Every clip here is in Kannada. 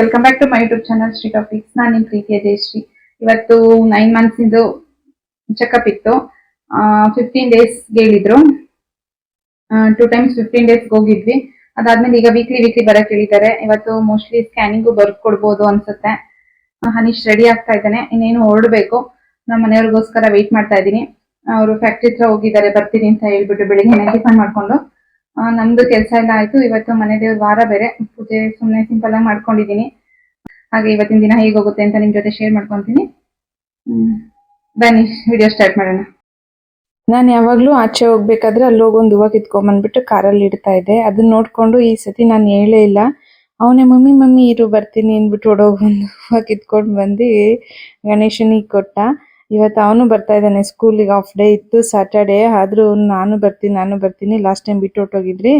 Welcome back to my YouTube channel Shri topics ನಾನು ನಿಮ್ಮ ಪ್ರೀತಿಯ ಜಯಶ್ರೀ. ಇವತ್ತು ನೈನ್ ಮಂತ್ಸ್ ಇಂದು ಚೆಕಪ್ ಇತ್ತು. ಫಿಫ್ಟೀನ್ ಡೇಸ್ ಹೇಳಿದ್ರು. ಟೂ ಟೈಮ್ಸ್ ಫಿಫ್ಟೀನ್ ಡೇಸ್ ಹೋಗಿದ್ವಿ. ಅದಾದ್ಮೇಲೆ ಈಗ ವೀಕ್ಲಿ ವೀಕ್ಲಿ ಬರಕ್ ಹೇಳಿದ್ದಾರೆ. ಇವತ್ತು ಮೋಸ್ಟ್ಲಿ ಸ್ಕ್ಯಾನಿಂಗು ಬರ್ಕೊಡ್ಬೋದು ಅನ್ಸುತ್ತೆ. ಹನೀಶ್ ರೆಡಿ ಆಗ್ತಾ ಇದ್ದಾನೆ. ಇನ್ನೇನು ಹೊರಡ್ಬೇಕು. ನಮ್ಮ ಮನೆಯವ್ರಿಗೋಸ್ಕರ ವೆಯ್ಟ್ ಮಾಡ್ತಾ ಇದ್ದೀನಿ. ಅವರು ಫ್ಯಾಕ್ಟ್ರಿ ಹತ್ರ ಹೋಗಿದ್ದಾರೆ, ಬರ್ತೀನಿ ಅಂತ ಹೇಳ್ಬಿಟ್ಟು ಬೆಳಿಗ್ಗೆ ಟಿಫನ್ ಮಾಡ್ಕೊಂಡು. ನಮ್ದು ಕೆಲಸ ಎಲ್ಲ ಆಯ್ತು. ಇವತ್ತು ಮನೆ ದೇವ್ರ ವಾರ ಬೇರೆ. ಪೂಜೆ ಸುಮ್ಮನೆ ಸಿಂಪಲ್ ಆಗಿ ಮಾಡ್ಕೊಂಡಿದ್ದೀನಿ ಹಾಗೆ ಇವತ್ತಿನ ದಿನ ಹೇಗೆ ಹೋಗುತ್ತೆ ಅಂತ ನಿಮ್ ಜೊತೆ ಶೇರ್ ಮಾಡ್ಕೊಂತೀನಿ. ಬನ್ನಿ ವಿಡಿಯೋ ಸ್ಟಾರ್ಟ್ ಮಾಡೋಣ. ನಾನು ಯಾವಾಗಲೂ ಆಚೆ ಹೋಗ್ಬೇಕಾದ್ರೆ ಅಲ್ಲಿ ಹೋಗೊಂದು ಹೂವ ಕಿತ್ಕೊಂಡ್ಬಂದ್ಬಿಟ್ಟು ಕಾರಲ್ಲಿ ಇಡ್ತಾ ಇದ್ದೆ. ಅದನ್ನ ನೋಡ್ಕೊಂಡು ಈ ಸತಿ ನಾನು ಹೇಳೇ ಇಲ್ಲ. ಅವನೇ, ಮಮ್ಮಿ ಮಮ್ಮಿ, ಇರು, ಬರ್ತೀನಿ, ಅಂದ್ಬಿಟ್ಟು ಹೊಡೋಗೊಂದು ಹೂವು ಕಿತ್ಕೊಂಡು ಬಂದು ಗಣೇಶನಿಗೆ ಕೊಟ್ಟ. ಇವತ್ತು ಅವನು ಬರ್ತಾ ಇದ್ದಾನೆ. ಸ್ಕೂಲಿಗೆ ಆಫ್ ಡೇ ಇತ್ತು ಸ್ಯಾಟರ್ಡೇ ಆದರೂ ನಾನು ಬರ್ತೀನಿ ನಾನು ಬರ್ತೀನಿ. ಲಾಸ್ಟ್ ಟೈಮ್ ಬಿಟ್ಟು ಹೊಟ್ಟೋಗಿದ್ರಿ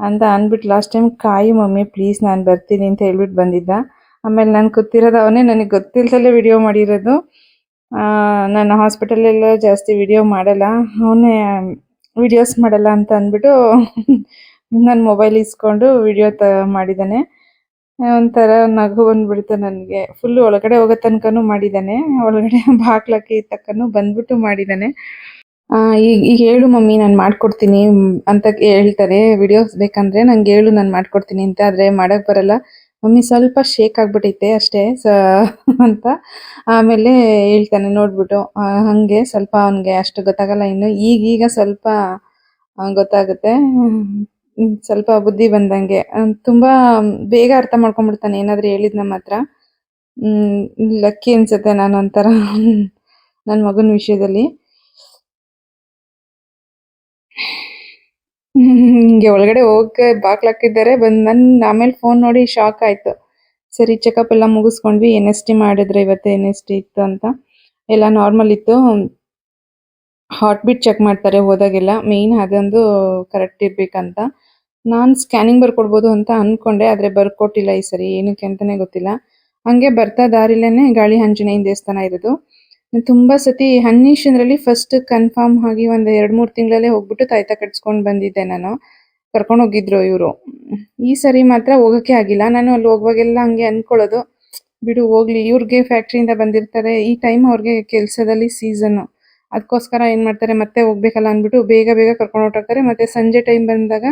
ಅಂತ ಅಂದ್ಬಿಟ್ಟು ಲಾಸ್ಟ್ ಟೈಮ್ ಕಾಯಿ ಮಮ್ಮಿ ಪ್ಲೀಸ್ ನಾನು ಬರ್ತೀನಿ ಅಂತ ಹೇಳ್ಬಿಟ್ಟು ಬಂದಿದ್ದ. ಆಮೇಲೆ ನಾನು ಗೊತ್ತಿರೋದು ಅವನೇ, ನನಗೆ ಗೊತ್ತಿಲ್ದಲ್ಲೇ ವಿಡಿಯೋ ಮಾಡಿರೋದು. ನಾನು ಹಾಸ್ಪಿಟಲೆಲ್ಲ ಜಾಸ್ತಿ ವಿಡಿಯೋ ಮಾಡಲ್ಲ. ಅವನೇ ವಿಡಿಯೋಸ್ ಮಾಡಲ್ಲ ಅಂತ ಅಂದ್ಬಿಟ್ಟು ನನ್ನ ಮೊಬೈಲ್ ಇಸ್ಕೊಂಡು ವಿಡಿಯೋ ತ ಮಾಡಿದ್ದಾನೆ. ಒಂಥರ ನಗು ಬಂದ್ಬಿಡ್ತು ನನಗೆ. ಫುಲ್ ಒಳಗಡೆ ಹೋಗೋ ತನಕನು ಮಾಡಿದ್ದಾನೆ ಒಳಗಡೆ ಬಾಗ್ಲಕ್ಕೆ ತಕ್ಕನು ಬಂದ್ಬಿಟ್ಟು ಮಾಡಿದ್ದಾನೆ ಈಗ ಈಗ ಹೇಳು ಮಮ್ಮಿ, ನಾನು ಮಾಡ್ಕೊಡ್ತೀನಿ ಅಂತ ಹೇಳ್ತಾರೆ. ವಿಡಿಯೋಸ್ ಬೇಕಂದ್ರೆ ನಂಗೆ ಹೇಳು, ನಾನು ಮಾಡ್ಕೊಡ್ತೀನಿ ಅಂತ. ಆದ್ರೆ ಮಾಡಕ್ ಬರಲ್ಲ. ಮಮ್ಮಿ ಸ್ವಲ್ಪ ಶೇಕ್ ಆಗ್ಬಿಟ್ಟೈತೆ ಅಷ್ಟೇ, ಸ, ಅಂತ. ಆಮೇಲೆ ಹೇಳ್ತಾನೆ, ನೋಡ್ಬಿಟ್ಟು ಹಾಗೆ ಸ್ವಲ್ಪ ಅವನಿಗೆ ಅಷ್ಟು ಗೊತ್ತಾಗಲ್ಲ ಇನ್ನು. ಈಗೀಗ ಸ್ವಲ್ಪ ಗೊತ್ತಾಗುತ್ತೆ. ಸ್ವಲ್ಪ ಬುದ್ಧಿ ಬಂದಂಗೆ. ತುಂಬಾ ಬೇಗ ಅರ್ಥ ಮಾಡ್ಕೊಂಡ್ಬಿಡ್ತಾನೆ ಏನಾದ್ರು ಹೇಳಿದ್ ನಮ್ಮ ಹತ್ರ. ಲಕ್ಕಿ ಅನ್ಸುತ್ತೆ ನಾನು ಒಂಥರ ನನ್ನ ಮಗನ ವಿಷಯದಲ್ಲಿ. ಹಿಂಗೆ ಒಳಗಡೆ ಹೋಗಕ್ಕೆ ಬಾಕ್ಲಾಕಿದ್ದಾರೆ, ಬಂದ್ ನನ್ ಆಮೇಲೆ ಫೋನ್ ನೋಡಿ ಶಾಕ್ ಆಯ್ತು. ಸರಿ ಚೆಕಪ್ ಎಲ್ಲ ಮುಗಿಸ್ಕೊಂಡ್ವಿ ಎನ್ ಎಸ್ ಟಿ ಮಾಡಿದ್ರೆ ಇವತ್ತು ಎನ್ ಎಸ್ ಟಿ ಇತ್ತು ಅಂತ. ಎಲ್ಲ ನಾರ್ಮಲ್ ಇತ್ತು. ಹಾರ್ಟ್ ಬೀಟ್ ಚೆಕ್ ಮಾಡ್ತಾರೆ ಹೋದಾಗೆಲ್ಲ. ಮೇನ್ ಅದೊಂದು ಕರೆಕ್ಟ್ ಇರ್ಬೇಕಂತ. ನಾನು ಸ್ಕ್ಯಾನಿಂಗ್ ಬರ್ಕೊಡ್ಬೋದು ಅಂತ ಅನ್ಕೊಂಡೆ, ಆದ್ರೆ ಬರ್ಕೊಟ್ಟಿಲ್ಲ ಈ ಸರಿ, ಏನಕ್ಕೆ ಅಂತಾನೆ ಗೊತ್ತಿಲ್ಲ. ಹಂಗೆ ಬರ್ತಾ ದಾರಿಲೇನೆ ಗಾಳಿ ಆಂಜನೇಯನ ದೇವಸ್ಥಾನ ಇರೋದು. ತುಂಬಾ ಸತಿ ಹನ್ನೀಶಂದ್ರಲ್ಲಿ ಫಸ್ಟ್ ಕನ್ಫರ್ಮ್ ಆಗಿ ಒಂದು ಎರಡು ಮೂರು ತಿಂಗಳಲ್ಲೇ ಹೋಗ್ಬಿಟ್ಟು ತಾಯ್ತ ಕಟ್ಸ್ಕೊಂಡು ಬಂದಿದ್ದೆ ನಾನು. ಕರ್ಕೊಂಡು ಹೋಗಿದ್ರು ಇವರು. ಈ ಸರಿ ಮಾತ್ರ ಹೋಗೋಕೆ ಆಗಿಲ್ಲ. ನಾನು ಅಲ್ಲಿ ಹೋಗುವಾಗೆಲ್ಲ ಹಂಗೆ ಅನ್ಕೊಳ್ಳೋದು. ಬಿಡು, ಹೋಗ್ಲಿ. ಇವ್ರಿಗೆ ಫ್ಯಾಕ್ಟ್ರಿಯಿಂದ ಬಂದಿರ್ತಾರೆ. ಈ ಟೈಮ್ ಅವ್ರಿಗೆ ಕೆಲಸದಲ್ಲಿ ಸೀಸನ್ ಅದಕ್ಕೋಸ್ಕರ ಏನ್ ಮಾಡ್ತಾರೆ, ಮತ್ತೆ ಹೋಗ್ಬೇಕಲ್ಲ ಅಂದ್ಬಿಟ್ಟು ಬೇಗ ಬೇಗ ಕರ್ಕೊಂಡು ಹೊರಟೋಗ್ತಾರೆ ಮತ್ತೆ ಸಂಜೆ ಟೈಮ್ ಬಂದಾಗ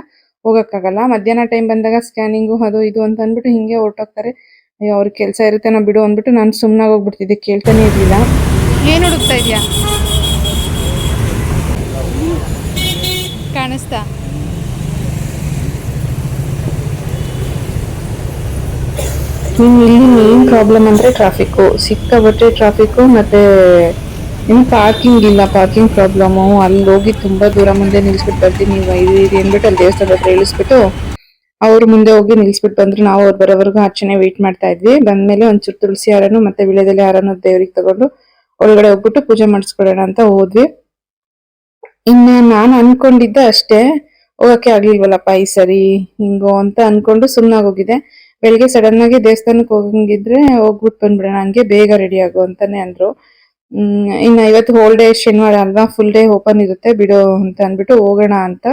ಹೋಗಕ್ಕಾಗಲ್ಲ. ಮಧ್ಯಾಹ್ನ ಟೈಮ್ ಬಂದಾಗ ಸ್ಕ್ಯಾನಿಂಗು ಅದು ಇದು ಅಂತ ಅಂದ್ಬಿಟ್ಟು ಹಿಂಗೆ ಹೊರಟೋಗ್ತಾರೆ. ಅಯ್ಯೋ ಅವ್ರಿಗೆ ಕೆಲಸ ಇರುತ್ತೆ ನಾ ಬಿಡು ಅಂದ್ಬಿಟ್ಟು ನಾನು ಸುಮ್ಮನಾಗಿ ಹೋಗ್ಬಿಡ್ತಿದ್ದೆ ಕೇಳ್ತಾನೆ ಇರ್ಲಿಲ್ಲ. ಏನ್ ಹುಡುಕ್ತಾ ಇದೆಯಾ? ಕಾಣಿಸ್ತಾ? ಇಲ್ಲಿ ಮೇನ್ ಪ್ರಾಬ್ಲಮ್ ಅಂದ್ರೆ ಟ್ರಾಫಿಕ್ಕು ಸಿಕ್ಕಾಬಟ್ಟೆ ಟ್ರಾಫಿಕ್ಕು ಮತ್ತೆ ಇನ್ನು ಪಾರ್ಕಿಂಗ್ ಇಲ್ಲ ಪಾರ್ಕಿಂಗ್ ಪ್ರಾಬ್ಲಮ್ ಅಲ್ಲಿ ಹೋಗಿ ತುಂಬಾ ದೂರ ಮುಂದೆ ನಿಲ್ಸ್ಬಿಟ್ಟು ಬರ್ತೀನಿ. ನೀವು ಇದು ಇದು ಅಂದ್ಬಿಟ್ಟು ಅಲ್ಲಿ ದೇವಸ್ಥಾನದ ಹತ್ರ ಇಳಿಸ್ಬಿಟ್ಟು ಅವ್ರ ಮುಂದೆ ಹೋಗಿ ನಿಲ್ಸ್ಬಿಟ್ಟು ಬಂದ್ರೆ ನಾವು ಅವ್ರು ಬರೋವರೆಗೂ ಆಚೆನೆ ವೇಟ್ ಮಾಡ್ತಾ ಇದ್ವಿ. ಬಂದ್ಮೇಲೆ ಒಂಚೂರು ತುಳಸಿ ಹಾರನು, ಮತ್ತೆ ವಿಳೆದೆಲೆ ಹಾರನು ದೇವ್ರಿಗೆ ತಗೊಂಡು ಒಳಗಡೆ ಹೋಗ್ಬಿಟ್ಟು ಪೂಜೆ ಮಾಡಿಸ್ಕೊಡೋಣ ಅಂತ ಹೋದ್ವಿ. ಇನ್ನು ನಾನು ಅನ್ಕೊಂಡಿದ್ದೆ ಅಷ್ಟೇ, ಹೋಗಕ್ಕೆ ಆಗ್ಲಿಲ್ವಲ್ಲಪ್ಪ ಈ ಸರಿ, ಹಿಂಗೋ ಅಂತ ಅನ್ಕೊಂಡು ಸುಮ್ಮನಾಗಿ ಹೋಗಿದ್ದೆ ಬೆಳಿಗ್ಗೆ ಸಡನ್ ಆಗಿ ದೇವಸ್ಥಾನಕ್ಕೆ ಹೋಗಂಗಿದ್ರೆ ಹೋಗ್ಬಿಟ್ಟು ಬಂದ್ಬಿಡೋಣ, ಹಂಗೆ ಬೇಗ ರೆಡಿ ಆಗು ಅಂತಾನೆ ಅಂದ್ರು. ಇನ್ನ ಇವತ್ತು ಹೋಲ್ ಡೇ ಶನಿವಾರ ಅಲ್ವಾ ಫುಲ್ ಡೇ ಓಪನ್ ಇರುತ್ತೆ, ಬಿಡು ಅಂತ ಅಂದ್ಬಿಟ್ಟು ಹೋಗೋಣ ಅಂತ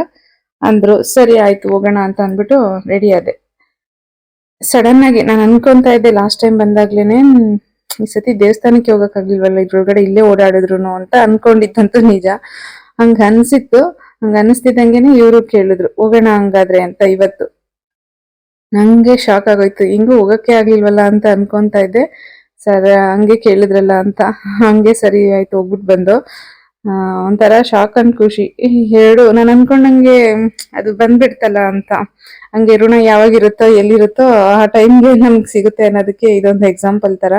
ಅಂದ್ರು. ಸರಿ ಆಯ್ತು, ಹೋಗೋಣ ಅಂತ ಅಂದ್ಬಿಟ್ಟು ರೆಡಿ ಆದೆ. ಸಡನ್ ಆಗಿ ನಾನು ಅನ್ಕೊಂತಾ ಇದ್ದೆ ಲಾಸ್ಟ್ ಟೈಮ್ ಬಂದಾಗ್ಲೇನೆ ಈ ಸತಿ ದೇವಸ್ಥಾನಕ್ಕೆ ಹೋಗಕ್ ಆಗ್ಲಿಲ್ವಲ್ಲ, ಇದ್ರೊಳಗಡೆ ಇಲ್ಲೇ ಓಡಾಡಿದ್ರು ಅಂತ ಅನ್ಕೊಂಡಿದ್ದಂತೂ ನಿಜ. ಹಂಗ ಅನ್ಸಿತ್ತು. ಹಂಗ ಅನಿಸ್ತಿದ್ದಂಗೆನೆ ಇವ್ರು ಕೇಳಿದ್ರು, ಹೋಗೋಣ ಹಂಗಾದ್ರೆ ಅಂತ ಇವತ್ತು ನಂಗೆ ಶಾಕ್ ಆಗೋಯ್ತು, ಹಿಂಗೂ ಹೋಗಕ್ಕೆ ಆಗ್ಲಿಲ್ವಲ್ಲ ಅಂತ ಅನ್ಕೊಂತ ಇದ್ದೆ. ಸರ್, ಹಂಗೆ ಕೇಳಿದ್ರಲ್ಲ ಅಂತ. ಹಂಗೆ ಸರಿ ಆಯ್ತು ಹೋಗ್ಬಿಟ್ಟು ಬಂದು. ಒಂಥರ ಶಾಕ್ ಅಂಡ್ ಖುಷಿ. ಎರಡು, ನಾನು ಅನ್ಕೊಂಡಂಗೆ ಅದು ಬಂದ್ಬಿಡ್ತಲ್ಲ ಅಂತ. ಹಂಗೆ ಋಣ ಯಾವಾಗಿರುತ್ತೋ, ಎಲ್ಲಿರುತ್ತೋ, ಆ ಟೈಮ್ಗೆ ನಮ್ಗೆ ಸಿಗುತ್ತೆ ಅನ್ನೋದಕ್ಕೆ ಇದೊಂದು ಎಕ್ಸಾಂಪಲ್ ಥರ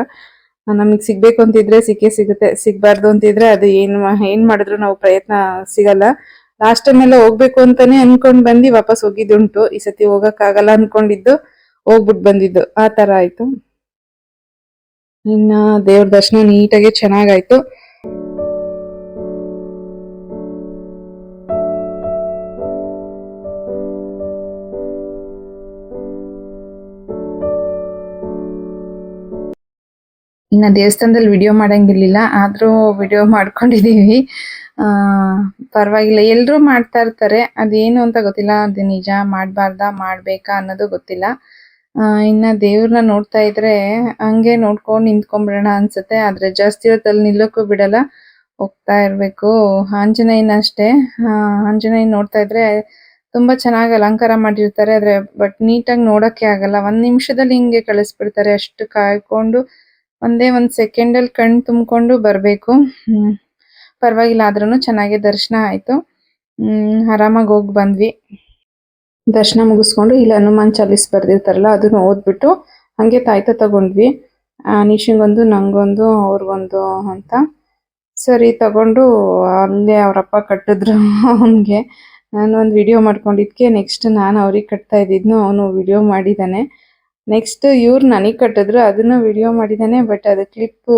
ನಮಗೆ ಸಿಗಬೇಕು ಅಂತಿದ್ರೆ ಸಿಕ್ಕೇ ಸಿಗುತ್ತೆ. ಸಿಗಬಾರ್ದು ಅಂತಿದ್ರೆ ಅದು ಏನು ಏನ್ ಮಾಡಿದ್ರು ನಾವು ಪ್ರಯತ್ನ ಸಿಗಲ್ಲ. ಲಾಸ್ಟ್ ಟೈಮ್ ಎಲ್ಲ ಹೋಗ್ಬೇಕು ಅಂತಾನೆ ಅನ್ಕೊಂಡ್ ಬಂದು ವಾಪಸ್ ಹೋಗಿದ್ದುಂಟು. ಈ ಸತಿ ಹೋಗಕ್ ಆಗಲ್ಲ ಅನ್ಕೊಂಡಿದ್ದು ಹೋಗ್ಬಿಟ್ಟು ಬಂದಿದ್ದು. ಆ ಥರ ಆಯ್ತು. ಇನ್ನ ದೇವ್ರ ದರ್ಶನ ನೀಟಾಗಿ ಚೆನ್ನಾಗಾಯ್ತು. ಇನ್ನ ದೇವಸ್ಥಾನದಲ್ಲಿ ವಿಡಿಯೋ ಮಾಡಂಗಿರ್ಲಿಲ್ಲ, ಆದ್ರೂ ವಿಡಿಯೋ ಮಾಡ್ಕೊಂಡಿದೀವಿ. ಆ, ಪರವಾಗಿಲ್ಲ ಎಲ್ಲರೂ ಮಾಡ್ತಾ ಇರ್ತಾರೆ. ಅದೇನು ಅಂತ ಗೊತ್ತಿಲ್ಲ, ಅದು ನಿಜ, ಮಾಡ್ಬಾರ್ದಾ, ಮಾಡ್ಬೇಕಾ ಅನ್ನೋದು ಗೊತ್ತಿಲ್ಲ. ಆ, ಇನ್ನ ದೇವ್ರನ್ನ ನೋಡ್ತಾ ಇದ್ರೆ ಹಂಗೆ ನೋಡ್ಕೊಂಡು ನಿಂತ್ಕೊಂಡ್ಬಿಡೋಣ ಅನ್ಸುತ್ತೆ. ಆದ್ರೆ ಜಾಸ್ತಿ ಹೊತ್ತಲ್ಲಿ ನಿಲ್ಲಕ್ಕೂ ಬಿಡಲ್ಲ. ಹೋಗ್ತಾ ಇರ್ಬೇಕು. ಆಂಜನೇಯನ ಅಷ್ಟೇ. ಆಹ್ಹ್ ಆಂಜನೇಯನ್ ನೋಡ್ತಾ ಇದ್ರೆ ತುಂಬಾ ಚೆನ್ನಾಗಿ ಅಲಂಕಾರ ಮಾಡಿರ್ತಾರೆ. ಆದ್ರೆ ಬಟ್ ನೀಟಾಗಿ ನೋಡಕ್ಕೆ ಆಗಲ್ಲ. ಒಂದ್ ನಿಮಿಷದಲ್ಲಿ ಹಿಂಗೆ ಕಳಿಸ್ಬಿಡ್ತಾರೆ. ಅಷ್ಟು ಕಾಯ್ಕೊಂಡು ಒಂದೇ ಒಂದ್ ಸೆಕೆಂಡ್ ಅಲ್ಲಿ ಕಣ್ ತುಂಬಿಕೊಂಡು ಬರ್ಬೇಕು. ಹ್ಮ್. ಪರವಾಗಿಲ್ಲ. ಆದ್ರೂನು ಚೆನ್ನಾಗಿ ದರ್ಶನ ಆಯ್ತು. ಹ್ಮ್ ಆರಾಮಾಗಿ ಹೋಗ್ ಬಂದ್ವಿ. ದರ್ಶನ ಮುಗಿಸ್ಕೊಂಡು ಇಲ್ಲಿ ಹನುಮಾನ್ ಚಾಲೀಸ್ ಬರೆದಿರ್ತಾರಲ್ಲ, ಅದನ್ನ ಓದ್ಬಿಟ್ಟು ಹಂಗೆ ತಾಯ್ತ ತಗೊಂಡ್ವಿ. ನಿಶಿಂಗೊಂದು, ನಂಗೊಂದು, ಅವ್ರಿಗೊಂದು ಅಂತ. ಸರಿ, ತಗೊಂಡು ಅಲ್ಲೇ ಅವರಪ್ಪ ಕಟ್ಟಿದ್ರು ಅವನಿಗೆ. ನಾನು ಒಂದು ವಿಡಿಯೋ ಮಾಡ್ಕೊಂಡಿದ್ಕೆ ನೆಕ್ಸ್ಟ್ ನಾನು ಅವ್ರಿಗೆ ಕಟ್ತಾ ಇದ್ದಿದ್ನು ಅವನು ವಿಡಿಯೋ ಮಾಡಿದ್ದಾನೆ ನೆಕ್ಸ್ಟ್ ಇವ್ರು ನನಗೆ ಕಟ್ಟಿದ್ರು, ಅದನ್ನು ವಿಡಿಯೋ ಮಾಡಿದ್ದಾನೆ ಬಟ್ ಅದು ಕ್ಲಿಪ್ಪು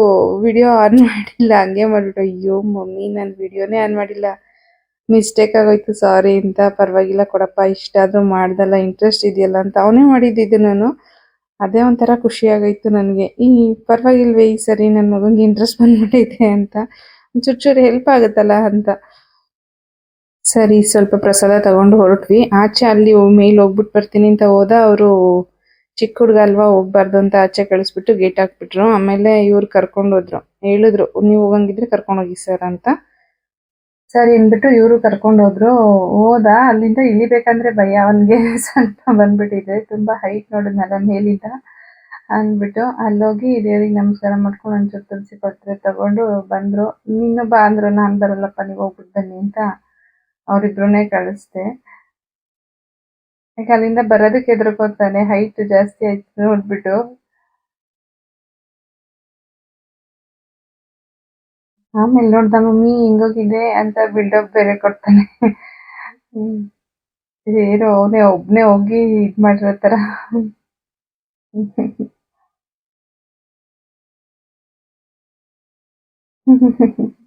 ವಿಡಿಯೋ ಆನ್ ಮಾಡಿಲ್ಲ. ಹಂಗೆ ಮಾಡಿಬಿಟ್ಟು, ಅಯ್ಯೋ, ಮಮ್ಮಿ, ನಾನು ವಿಡಿಯೋನೇ ಆನ್ ಮಾಡಿಲ್ಲ. ಮಿಸ್ಟೇಕ್ ಆಗೋಯ್ತು ಸಾರಿ ಅಂತ. ಪರವಾಗಿಲ್ಲ ಕೊಡಪ್ಪ ಇಷ್ಟ ಆದ್ರೂ ಮಾಡ್ದಲ್ಲ ಇಂಟ್ರೆಸ್ಟ್ ಇದೆಯಲ್ಲ ಅಂತ ಅವನೇ ಮಾಡಿದ್ದಿದ್ದು ನಾನು. ಅದೇ ಒಂಥರ ಖುಷಿ ಆಗೋಯ್ತು ನನಗೆ. ಈ ಪರವಾಗಿಲ್ವೇ ಈ ಸರಿ ನನ್ನ ಮಗನಿಗೆ ಇಂಟ್ರೆಸ್ಟ್ ಬಂದ್ಬಿಟ್ಟಿದೆ ಅಂತ. ಚೂರು ಚೂರು ಹೆಲ್ಪ್ ಆಗುತ್ತಲ್ಲ ಅಂತ. ಸರಿ, ಸ್ವಲ್ಪ ಪ್ರಸಾದ ತಗೊಂಡು ಹೊರಟ್ವಿ. ಆಚೆ ಅಲ್ಲಿ ಮೇಲೆ ಹೋಗ್ಬಿಟ್ಟು ಬರ್ತೀನಿ ಅಂತ ಹೋದ ಅವರು ಚಿಕ್ಕ ಹುಡುಗ ಅಲ್ವಾ, ಹೋಗ್ಬಾರ್ದು ಅಂತ ಆಚೆ ಕಳಿಸ್ಬಿಟ್ಟು ಗೇಟ್ ಹಾಕ್ಬಿಟ್ರು. ಆಮೇಲೆ ಇವ್ರು ಕರ್ಕೊಂಡು ಹೋದ್ರು. ಹೇಳಿದ್ರು, ನೀವು ಹೋಗಂಗಿದ್ರೆ ಕರ್ಕೊಂಡು ಹೋಗಿ ಸರ್ ಅಂತ. ಸರಿ ಅಂದ್ಬಿಟ್ಟು ಇವರು ಕರ್ಕೊಂಡು ಹೋದ್ರು ಹೋದ? ಅಲ್ಲಿಂದ ಇಳಿಬೇಕಂದ್ರೆ ಭಯ. ಅವನಿಗೆ ಸ್ವಲ್ಪ ಬಂದ್ಬಿಟ್ಟಿದೆ. ತುಂಬಾ ಹೈಟ್ ನೋಡಿದ್ನಲ್ಲ ಮೇಲಿಂದ ಅಂದ್ಬಿಟ್ಟು ಅಲ್ಲೋಗಿ ದೇವರಿಗೆ ನಮಸ್ಕಾರ ಮಾಡ್ಕೊಂಡು ಒಂಚೂರು ತುಳಸಿ ಪತ್ರೆ ತಗೊಂಡು ಬಂದ್ರು. ನೀನು ಬಾ ಅಂದ್ರು, ನಾನ್ ಬರಲ್ಲಪ್ಪ, ನೀವು ಹೋಗ್ಬಿಟ್ಟು ಬನ್ನಿ ಅಂತ ಅವ್ರಿಬ್ರನ್ನೇ ಕಳಿಸ್ದೆ. ಈಗ ಅಲ್ಲಿಂದ ಬರೋದಕ್ಕೆ ಎದುರುಕೋತಾನೆ ಹೈಟ್ ಜಾಸ್ತಿ ಆಯ್ತು ನೋಡ್ಬಿಟ್ಟು. ಆಮೇಲೆ ನೋಡ್ದ ಮಮ್ಮಿ ಹಿಂಗೋಗಿದೆ ಅಂತ ಬಿಲ್ಡಪ್ ಬೇರೆ ಕೊಡ್ತಾನೆ. ಏನೋ ಅವನೇ ಒಬ್ನೇ ಹೋಗಿ ಇದ್ ಮಾಡಿರೋ ತರ.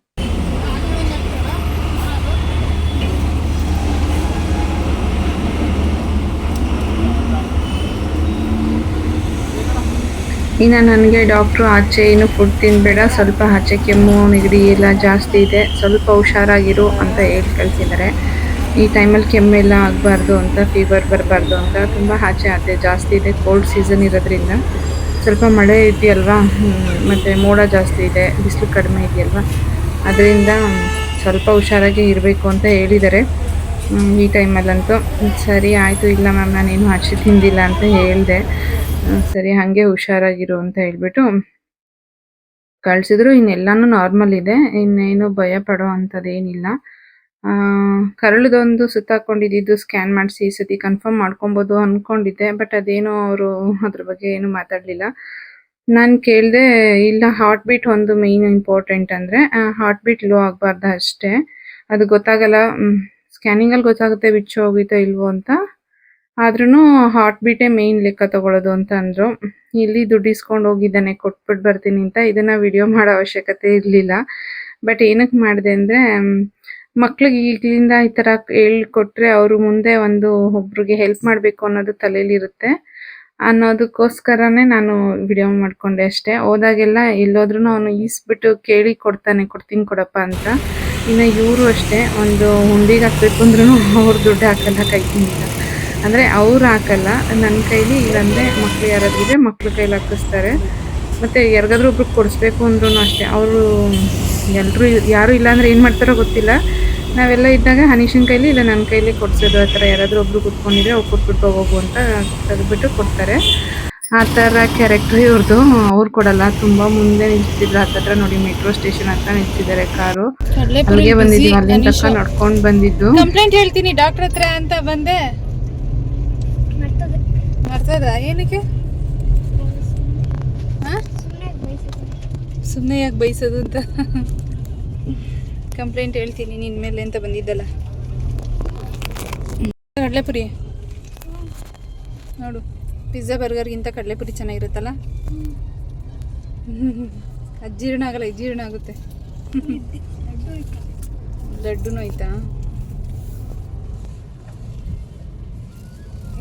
ಇನ್ನು ನನಗೆ ಡಾಕ್ಟ್ರು ಆಚೆ ಏನು ಫುಡ್ ತಿನ್ನಬೇಡ ಸ್ವಲ್ಪ ಆಚೆ ಕೆಮ್ಮು, ನೆಗಡಿ ಎಲ್ಲ ಜಾಸ್ತಿ ಇದೆ. ಸ್ವಲ್ಪ ಹುಷಾರಾಗಿರು ಅಂತ ಹೇಳಿ ಕಳಿಸಿದ್ದಾರೆ. ಈ ಟೈಮಲ್ಲಿ ಕೆಮ್ಮೆಲ್ಲ ಆಗಬಾರ್ದು ಅಂತ ಫೀವರ್ ಬರಬಾರ್ದು ಅಂತ ತುಂಬ ಆಚೆ ಆಚೆ ಜಾಸ್ತಿ ಇದೆ. ಕೋಲ್ಡ್ ಸೀಸನ್ ಇರೋದ್ರಿಂದ ಸ್ವಲ್ಪ ಮಳೆ ಇದೆಯಲ್ವಾ? ಮತ್ತು ಮೋಡ ಜಾಸ್ತಿ ಇದೆ. ಬಿಸಿಲು ಕಡಿಮೆ ಇದೆಯಲ್ವಾ? ಅದರಿಂದ ಸ್ವಲ್ಪ ಹುಷಾರಾಗಿ ಇರಬೇಕು ಅಂತ ಹೇಳಿದ್ದಾರೆ. ಈ ಟೈಮಲ್ಲಂತೂ ಸರಿ ಆಯಿತು. ಇಲ್ಲ ಮ್ಯಾಮ್, ನಾನೇನು ಆಚೆ ತಿಂದಿಲ್ಲ ಅಂತ ಹೇಳಿದೆ. ಸರಿ, ಹಾಗೆ ಹುಷಾರಾಗಿರು ಅಂತ ಹೇಳ್ಬಿಟ್ಟು ಕಳ್ಸಿದ್ರು. ಇನ್ನೆಲ್ಲಾನು ನಾರ್ಮಲ್ ಇದೆ. ಇನ್ನೇನು ಭಯ ಪಡೋ ಅಂಥದ್ದೇನಿಲ್ಲ. ಕರಳದೊಂದು ಸುತ್ತಾಕೊಂಡಿದ್ದು ಸ್ಕ್ಯಾನ್ ಮಾಡಿಸಿ ಈ ಸತಿ ಕನ್ಫರ್ಮ್ ಮಾಡ್ಕೊಬೋದು ಅಂದ್ಕೊಂಡಿದ್ದೆ ಬಟ್ ಅದೇನೋ ಅವರು ಅದ್ರ ಬಗ್ಗೆ ಏನು ಮಾತಾಡಲಿಲ್ಲ. ನಾನು ಕೇಳಿದೆ, ಇಲ್ಲ ಹಾರ್ಟ್ ಬೀಟ್ ಒಂದು ಮೇನ್ ಇಂಪಾರ್ಟೆಂಟ್ ಅಂದರೆ ಹಾರ್ಟ್ ಬೀಟ್ ಲೋ ಆಗಬಾರ್ದು ಅಷ್ಟೇ. ಅದು ಗೊತ್ತಾಗಲ್ಲ ಸ್ಕ್ಯಾನಿಂಗಲ್ಲಿ ಗೊತ್ತಾಗುತ್ತೆ ಬಿಚ್ಚು ಹೋಗಿತ್ತೋ ಇಲ್ವೋ ಅಂತ. ಆದ್ರೂ ಹಾರ್ಟ್ ಬೀಟೇ ಮೇನ್ ಲೆಕ್ಕ ತಗೊಳ್ಳೋದು ಅಂತ ಅಂದ್ರು. ಇಲ್ಲಿ ದುಡ್ಡು ಇಸ್ಕೊಂಡು ಹೋಗಿದ್ದಾನೆ ಕೊಟ್ಬಿಟ್ಟು ಬರ್ತೀನಿ ಅಂತ ಇದನ್ನ ವಿಡಿಯೋ ಮಾಡೋ ಅವಶ್ಯಕತೆ ಇರಲಿಲ್ಲ. ಬಟ್ ಏನಕ್ಕೆ ಮಾಡಿದೆ ಅಂದರೆ, ಮಕ್ಳಿಗೆ ಈಗಲಿಂದ ಈ ಥರ ಹೇಳ್ಕೊಟ್ರೆ ಅವರು ಮುಂದೆ ಒಂದು ಒಬ್ರಿಗೆ ಹೆಲ್ಪ್ ಮಾಡಬೇಕು ಅನ್ನೋದು ತಲೆಯಲ್ಲಿರುತ್ತೆ ಅನ್ನೋದಕ್ಕೋಸ್ಕರನೇ ನಾನು ವಿಡಿಯೋ ಮಾಡ್ಕೊಂಡೆ ಅಷ್ಟೇ. ಹೋದಾಗೆಲ್ಲ ಎಲ್ಲೋದ್ರೂ ಅವನು ಈಸ್ಬಿಟ್ಟು ಕೇಳಿ ಕೊಡ್ತಾನೆ, ಕೊಡ್ತೀನಿ ಕೊಡಪ್ಪ ಅಂತ. ಇನ್ನು ಇವರು ಅಷ್ಟೇ. ಒಂದು ಹುಂಡಿಗೆ ಹಾಕ್ಬೇಕು ಅಂದ್ರೂ ಅವ್ರು ದುಡ್ಡು ಹಾಕಲ್ಲ ಕೈಯಿಂದ. ಅಂದರೆ ಅವ್ರು ಹಾಕಲ್ಲ ನನ್ನ ಕೈಲಿ ಇಲ್ಲಂದ್ರೆ ಮಕ್ಳು ಯಾರಾದ್ರೂ ಇದ್ರೆ ಮಕ್ಳ ಕೈಲಿ ಹಾಕಿಸ್ತಾರೆ. ಮತ್ತೆ ಯಾರಿಗಾದ್ರೂ ಒಬ್ರು ಕೊಡಿಸ್ಬೇಕು ಅಂದ್ರೂ ಅಷ್ಟೇ. ಅವರು ಎಲ್ಲರೂ ಯಾರು ಇಲ್ಲ ಅಂದರೆ ಏನು ಮಾಡ್ತಾರೋ ಗೊತ್ತಿಲ್ಲ. ನಾವೆಲ್ಲ ಇದ್ದಾಗ ಹನೀಶನ ಕೈಲಿ ಇಲ್ಲ ನನ್ನ ಕೈಲಿ ಕೊಡ್ಸೋದು ಆ ಥರ ಯಾರಾದರೂ ಒಬ್ರು ಕುತ್ಕೊಂಡಿದ್ರೆ ಅವ್ರು ಕೊಟ್ಬಿಟ್ಟು ಹೋಗು ಅಂತ ತೆಗೆದ್ಬಿಟ್ಟು ಕೊಡ್ತಾರೆ. ಆ ಥರ ಕ್ಯಾರೆಕ್ಟರ್ ಇವ್ರದ್ದು ಅವ್ರು ಕೊಡಲ್ಲ. ತುಂಬ ಮುಂದೆ ನಿಲ್ಸಿದ್ರು ಹತ್ತತ್ರ ನೋಡಿ ಮೆಟ್ರೋ ಸ್ಟೇಷನ್ ಹತ್ರ ನಿಲ್ಸಿದ್ದಾರೆ ಕಾರು. ಅಲ್ಲಿಗೆ ಬಂದಿದ್ದೀವಿ. ಅಲ್ಲಿಂದ ನಡ್ಕೊಂಡು ಬಂದಿದ್ದು. ಕಂಪ್ಲೇಂಟ್ ಹೇಳ್ತೀನಿ. ಡಾಕ್ಟರ್ ಹತ್ರ ಅಂತ ಬಂದೆ. ಮರ್ತದ ಏನಕ್ಕೆ? ಸುಮ್ಮನೆ ಯಾಕೆ ಬೈಸೋದು ಅಂತ? ಕಂಪ್ಲೇಂಟ್ ಹೇಳ್ತೀನಿ ನಿನ್ನ ಮೇಲೆ ಅಂತ ಬಂದಿದ್ದಲ್ಲ. ಕಡಲೆಪುರಿ. ನೋಡು ಪಿಜ್ಜಾ ಬರ್ಗರ್ಗಿಂತ ಕಡಲೆಪುರಿ ಚೆನ್ನಾಗಿರುತ್ತಲ್ಲ? ಅದು ಜೀರ್ಣ ಆಗಲ್ಲ ಇದು ಜೀರ್ಣ ಆಗುತ್ತೆ ಲಡ್ಡುನೂ ಆಯ್ತಾ